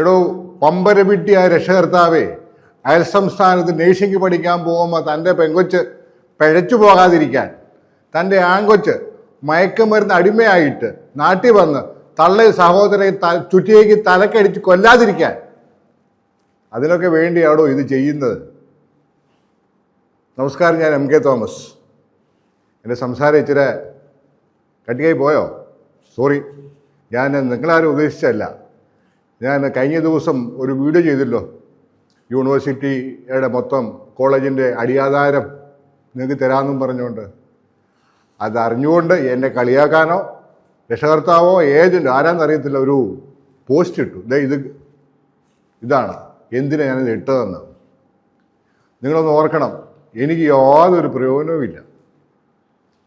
എടോ പമ്പരപിട്ടിയായ രക്ഷകർത്താവേ അയൽ സംസ്ഥാനത്ത് നേഴ്സിംഗ് പഠിക്കാൻ പോകുമ്പോൾ തന്റെ പെങ്കൊച്ച് പിഴച്ചു പോകാതിരിക്കാൻ തന്റെ ആങ്കൊച്ച് മയക്കുമരുന്ന് അടിമയായിട്ട് നാട്ടിൽ വന്ന് തള്ളി സഹോദരനെ ത ചുറ്റിയേക്ക് തലക്കടിച്ച് കൊല്ലാതിരിക്കാൻ. അതിനൊക്കെ വേണ്ടിയാണോ ഇത് ചെയ്യുന്നത്? നമസ്കാരം ഞാൻ എം കെ തോമസ്. എന്റെ സംസാരം ഇച്ചിരി കട്ടിയായി പോയോ? സോറി ഞാൻ നിങ്ങളാരും ഉദ്ദേശിച്ചല്ല ഞാൻ കഴിഞ്ഞ ദിവസം ഒരു വീഡിയോ ചെയ്തല്ലോ. യൂണിവേഴ്സിറ്റിയുടെ മൊത്തം കോളേജിന്റെ അടിയാധാരം നിങ്ങൾക്ക് തരാമെന്നും പറഞ്ഞുകൊണ്ട്. അതറിഞ്ഞുകൊണ്ട് എന്നെ കളിയാക്കാനോ രക്ഷകർത്താവോ ഏജന്റ് ആരാന്നറിയത്തില്ല ഒരു പോസ്റ്റ് ഇട്ടു. ദേ ഇത് ഇതാണ്. എന്തിനാ ഞാനിത് ഇട്ടതെന്ന്. നിങ്ങളൊന്ന് ഓർക്കണം. എനിക്ക് യാതൊരു പ്രയോജനവുമില്ല.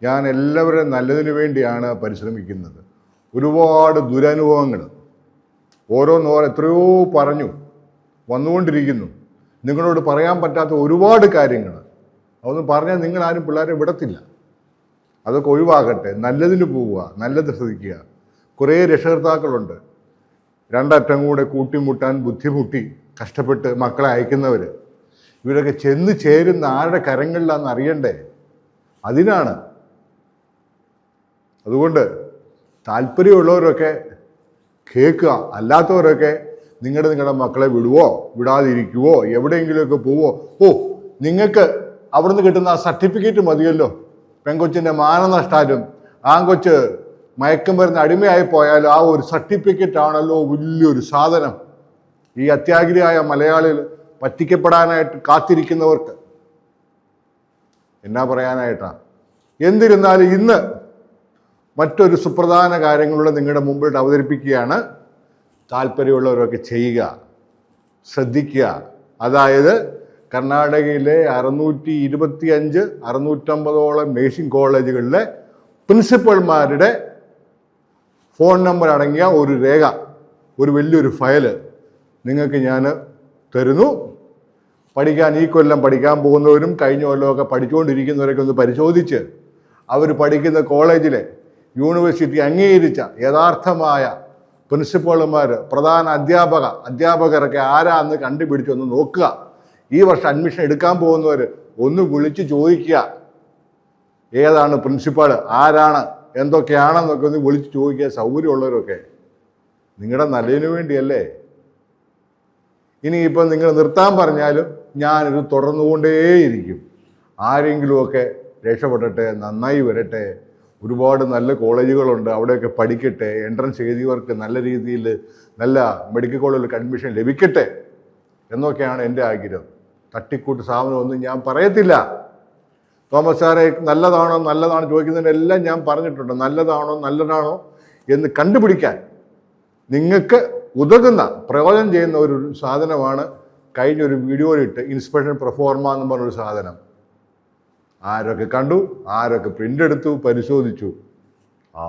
ഞാൻ എല്ലാവരുടെയും നല്ലതിനു വേണ്ടിയാണ് പരിശ്രമിക്കുന്നത്. ഒരുപാട് ദുരനുഭവങ്ങൾ. ഓരോന്നോരോ എത്രയോ പറഞ്ഞു വന്നുകൊണ്ടിരിക്കുന്നു. നിങ്ങളോട് പറയാൻ പറ്റാത്ത ഒരുപാട് കാര്യങ്ങൾ അതൊന്നും പറഞ്ഞാൽ നിങ്ങൾ ആരും പിള്ളേരെ വിടത്തില്ല. അതൊക്കെ ഒഴിവാകട്ടെ നല്ലതിന് പോവുക നല്ലത് ശ്രദ്ധിക്കുക. കുറേ രക്ഷകർത്താക്കളുണ്ട് രണ്ടറ്റം കൂടെ കൂട്ടിമുട്ടാൻ ബുദ്ധിമുട്ടി കഷ്ടപ്പെട്ട് മക്കളെ അയക്കുന്നവർ ഇവരൊക്കെ ചെന്ന് ചേരുന്ന ആരുടെ കരങ്ങളിലാണെന്ന് അറിയണ്ടേ? അതിനാണ്. അതുകൊണ്ട് താല്പര്യമുള്ളവരൊക്കെ കേൾക്കുക. അല്ലാത്തവരൊക്കെ നിങ്ങളുടെ നിങ്ങളുടെ മക്കളെ വിടുവോ? വിടാതിരിക്കുവോ? എവിടെയെങ്കിലുമൊക്കെ പോവോ? ഓ നിങ്ങൾക്ക് അവിടുന്ന് കിട്ടുന്ന ആ സർട്ടിഫിക്കറ്റ് മതിയല്ലോ. പെങ്കൊച്ചിന്റെ മാനനഷ്ടാലും ആൺകൊച്ച് മയക്കം വരുന്ന അടിമയായി പോയാലും ആ ഒരു സർട്ടിഫിക്കറ്റ് ആണല്ലോ വലിയൊരു സാധനം. ഈ അത്യാഗ്രഹിയായ മലയാളികൾ പറ്റിക്കപ്പെടാനായിട്ട് കാത്തിരിക്കുന്നവർക്ക് എന്നാ പറയാനായിട്ടാണ് എന്നിരുന്നാലും ഇന്ന് മറ്റൊരു സുപ്രധാന കാര്യങ്ങളുടെ നിങ്ങളുടെ മുമ്പിൽ അവതരിപ്പിക്കുകയാണ്. താല്പര്യമുള്ളവരൊക്കെ ചെയ്യുക ശ്രദ്ധിക്കുക. അതായത് കർണാടകയിലെ അറുന്നൂറ്റി ഇരുപത്തി അഞ്ച് അറുന്നൂറ്റമ്പതോളം നേഴ്സിംഗ് കോളേജുകളിലെ പ്രിൻസിപ്പൽമാരുടെ ഫോൺ നമ്പർ അടങ്ങിയ ഒരു രേഖ ഒരു വലിയൊരു ഫയൽ നിങ്ങൾക്ക് ഞാൻ തരുന്നു. പഠിക്കാൻ ഈ കൊല്ലം പഠിക്കാൻ പോകുന്നവരും കഴിഞ്ഞ കൊല്ലമൊക്കെ പഠിച്ചുകൊണ്ടിരിക്കുന്നവരൊക്കെ ഒന്ന് പരിശോധിച്ച് അവർ പഠിക്കുന്ന കോളേജിലെ യൂണിവേഴ്സിറ്റി അംഗീകരിച്ച യഥാർത്ഥമായ പ്രിൻസിപ്പളുമാർ പ്രധാന അധ്യാപക അധ്യാപകരൊക്കെ ആരാന്ന് കണ്ടുപിടിച്ച് കണ്ടുപിടിച്ചൊന്ന് നോക്കുക. ഈ വർഷം അഡ്മിഷൻ എടുക്കാൻ പോകുന്നവർ ഒന്ന് വിളിച്ച് ചോദിക്കുക. ഏതാണ് പ്രിൻസിപ്പാൾ ആരാണ് എന്തൊക്കെയാണെന്നൊക്കെ ഒന്ന് വിളിച്ച് ചോദിക്കുക. സൗകര്യമുള്ളവരൊക്കെ. നിങ്ങളുടെ നല്ലതിനു വേണ്ടിയല്ലേ? ഇനി ഇപ്പം നിങ്ങൾ നിർത്താൻ പറഞ്ഞാലും ഞാനിത് തുടർന്നുകൊണ്ടേയിരിക്കും ആരെങ്കിലുമൊക്കെ രക്ഷപ്പെടട്ടെ നന്നായി വരട്ടെ. ഒരുപാട് നല്ല കോളേജുകളുണ്ട്. അവിടെയൊക്കെ പഠിക്കട്ടെ എൻട്രൻസ് എഴുതിയവർക്ക് നല്ല രീതിയിൽ നല്ല മെഡിക്കൽ കോളേജിൽ അഡ്മിഷൻ ലഭിക്കട്ടെ എന്നൊക്കെയാണ് എന്റെ ആഗ്രഹം. തട്ടിക്കൂട്ട് സ്ഥാപനമൊന്നും ഞാൻ പറയത്തില്ല. തോമസ് സാറെ നല്ലതാണോ നല്ലതാണോ ചോദിക്കുന്നതിനെല്ലാം ഞാൻ പറഞ്ഞിട്ടുണ്ട്. നല്ലതാണോ നല്ലതാണോ എന്ന് കണ്ടുപിടിക്കാൻ നിങ്ങൾക്ക് ഉതകുന്ന പ്രയോജനം ചെയ്യുന്ന ഒരു സാധനമാണ് കഴിഞ്ഞ ഒരു വീഡിയോയിലിട്ട് ഇൻസ്പെക്ഷൻ പ്രഫോർമ എന്ന് പറഞ്ഞൊരു സാധനം. ആരൊക്കെ കണ്ടു ആരൊക്കെ പ്രിന്റ് എടുത്തു പരിശോധിച്ചു. ആ.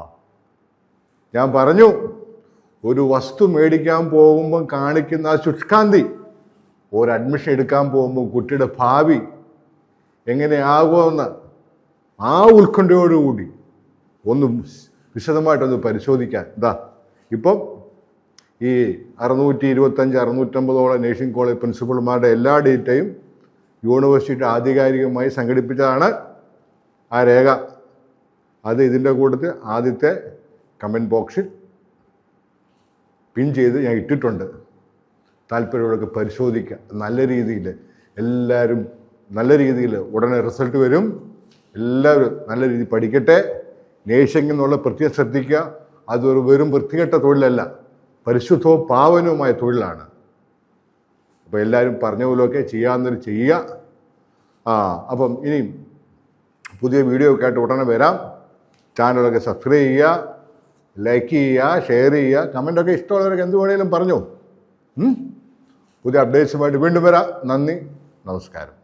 ഞാൻ പറഞ്ഞു ഒരു വസ്തു മേടിക്കാൻ പോകുമ്പോൾ കാണിക്കുന്ന ആ ശുഷ്കാന്തി ഒരു അഡ്മിഷൻ എടുക്കാൻ പോകുമ്പോൾ കുട്ടിയുടെ ഭാവി എങ്ങനെയാകുമെന്ന് ആ ഉത്കണ്ഠയോടുകൂടി ഒന്ന് വിശദമായിട്ടൊന്ന് പരിശോധിക്കാൻ. ഇതാ ഇപ്പം ഈ അറുന്നൂറ്റി ഇരുപത്തഞ്ച് അറുന്നൂറ്റമ്പതോളം നേഴ്സിംഗ് കോളേജ് പ്രിൻസിപ്പൾമാരുടെ എല്ലാ ഡേറ്റയും യൂണിവേഴ്സിറ്റി ആധികാരികമായി സംഘടിപ്പിച്ചതാണ് ആ രേഖ. അത് ഇതിന്റെ കൂട്ടത്തിൽ ആദ്യത്തെ കമന്റ് ബോക്സിൽ പിൻ ചെയ്ത് ഞാൻ ഇട്ടിട്ടുണ്ട്. താല്പര്യമുള്ളവർക്ക് പരിശോധിക്കുക നല്ല രീതിയിൽ എല്ലാവരും നല്ല രീതിയിൽ ഉടനെ റിസൾട്ട് വരും. എല്ലാവരും നല്ല രീതിയിൽ പഠിക്കട്ടെ. നേഴ്സിംഗ് എന്നുള്ള പ്രത്യേകം ശ്രദ്ധിക്കുക. അതൊരു വെറും വൃത്തികെട്ട തൊഴിലല്ല പരിശുദ്ധവും പാവനവുമായ തൊഴിലാണ്. അപ്പോൾ എല്ലാവരും പറഞ്ഞ പോലെയൊക്കെ ചെയ്യാമെന്നൊരു ചെയ്യുക ആ അപ്പം ഇനി പുതിയ വീഡിയോ ഒക്കെ ആയിട്ട് ഉടനെ വരാം. ചാനലൊക്കെ സബ്സ്ക്രൈബ് ചെയ്യുക ലൈക്ക് ചെയ്യുക ഷെയർ ചെയ്യുക. കമന്റൊക്കെ ഇഷ്ടമുള്ളവരൊക്കെ എന്ത് വേണേലും പറഞ്ഞോ? പുതിയ അപ്ഡേറ്റ്സുമായിട്ട് വീണ്ടും വരാം. നന്ദി. നമസ്കാരം.